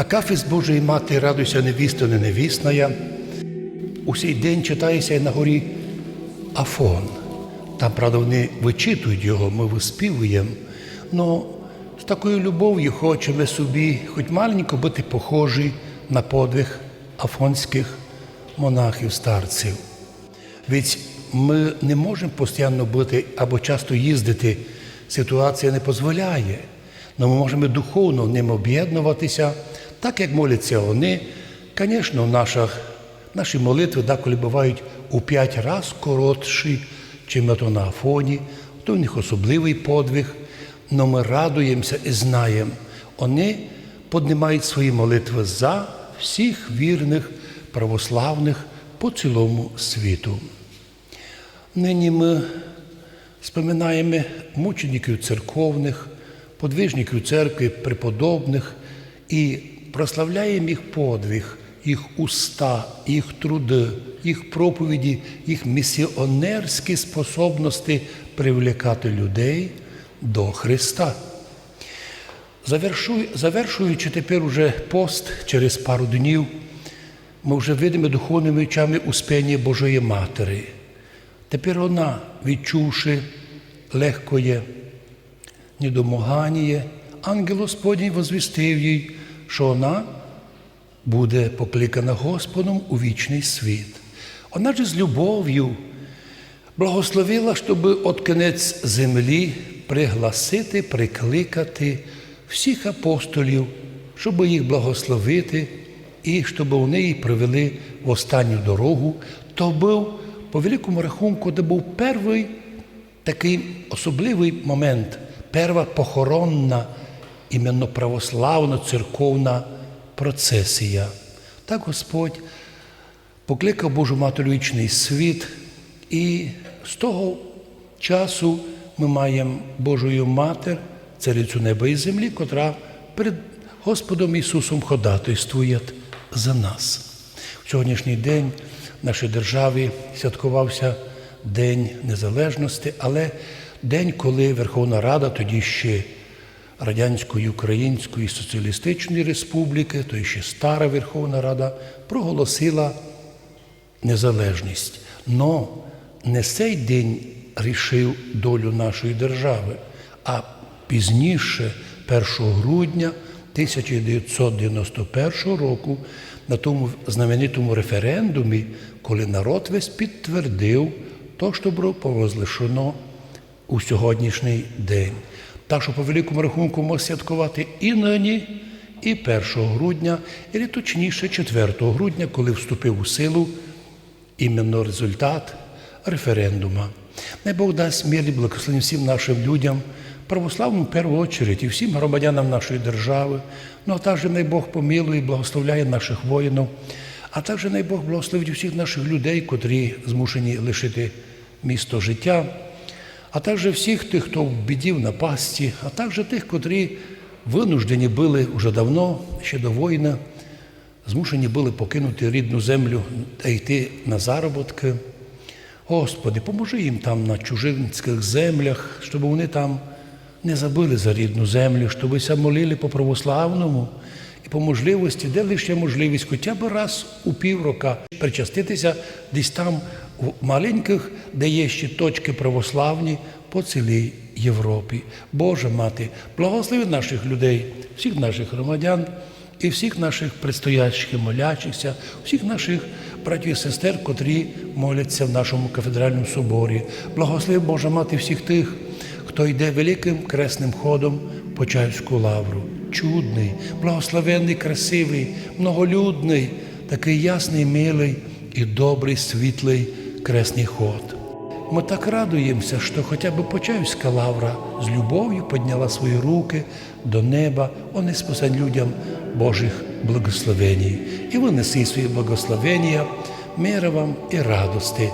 Акафіс Божої Мати, радуйся невісто, не невісная. У цей день читається на горі Афон. Там, правда, вони вичитують його, ми виспівуємо. Но з такою любов'ю хочемо собі, хоч маленько бути похожі на подвиг афонських монахів, старців. Ведь ми не можемо постійно бути або часто їздити, ситуація не дозволяє. Але ми можемо духовно ним об'єднуватися, так як моляться вони. Звісно, наші молитви деколи бувають у п'ять разів коротші, чим то на Афоні, то в них особливий подвиг. Але ми радуємося і знаємо, вони піднімають свої молитви за всіх вірних православних по цілому світу. Нині ми споминаємо мучеників церковних, подвижників церкви, преподобних і прославляємо їх подвиг, їх уста, їх труди, їх проповіді, їх місіонерські способності привлекати людей до Христа. Завершуючи тепер уже пост через пару днів, ми вже видимо духовними очами успіння Божої Матері. Тепер вона, відчувши легкоє недомагання, ангел Господній возвістив їй, що вона буде покликана Господом у вічний світ. Вона ж з любов'ю благословила, щоб от кінець землі пригласити, прикликати всіх апостолів, щоб їх благословити і щоб вони її привели в останню дорогу. То був по великому рахунку, де був перший такий особливий момент, перша похоронна, іменно православна церковна процесія. Так Господь покликав Божу вічний світ, і з того часу ми маємо Божою Матір, царицю неба і землі, котра перед Господом Ісусом ходатайствує за нас. В сьогоднішній день в нашій державі святкувався День Незалежності, але день, коли Верховна Рада, тоді ще Радянської Української Соціалістичної Республіки, то ще стара Верховна Рада, проголосила незалежність. Но не цей день рішив долю нашої держави, а пізніше, 1 грудня 1991 року, на тому знаменитому референдумі, коли народ весь підтвердив то, що було провозлишено у сьогоднішній день. Так що по великому рахунку можна святкувати і нині, і 1 грудня, і точніше 4 грудня, коли вступив у силу іменно результат референдума. Най Бог дасть мир і благословення всім нашим людям, православним в першу чергу і всім громадянам нашої держави. Ну а також най Бог помилує і благословляє наших воїнів, а також най Бог благословить всіх наших людей, котрі змушені лишити місто життя, а також всіх тих, хто в біді в напасті, а також тих, котрі винуждені були вже давно, ще до воїна, змушені були покинути рідну землю та йти на заробітки. Господи, поможи їм там на чужинських землях, щоб вони там не забили за рідну землю, щоб ся молили по православному і по можливості, де лише можливість, хоча б раз у піврока причаститися десь там у маленьких, де є ще точки православні по цілій Європі. Боже мати, благослови наших людей, всіх наших громадян і всіх наших предстоящих молячихся, всіх наших братів і сестер, котрі моляться в нашому кафедральному соборі. Благослови Божа мати всіх тих, хто йде великим кресним ходом по Чаївську лавру. Чудний, благословенний, красивий, многолюдний, такий ясний, милий і добрий, світлий кресний ход. Ми так радуємося, що хоча б Почаївська лавра з любов'ю підняла свої руки до неба, вони спасен людям Божих благословень. І ви неси свої благословення, мира вам і радості.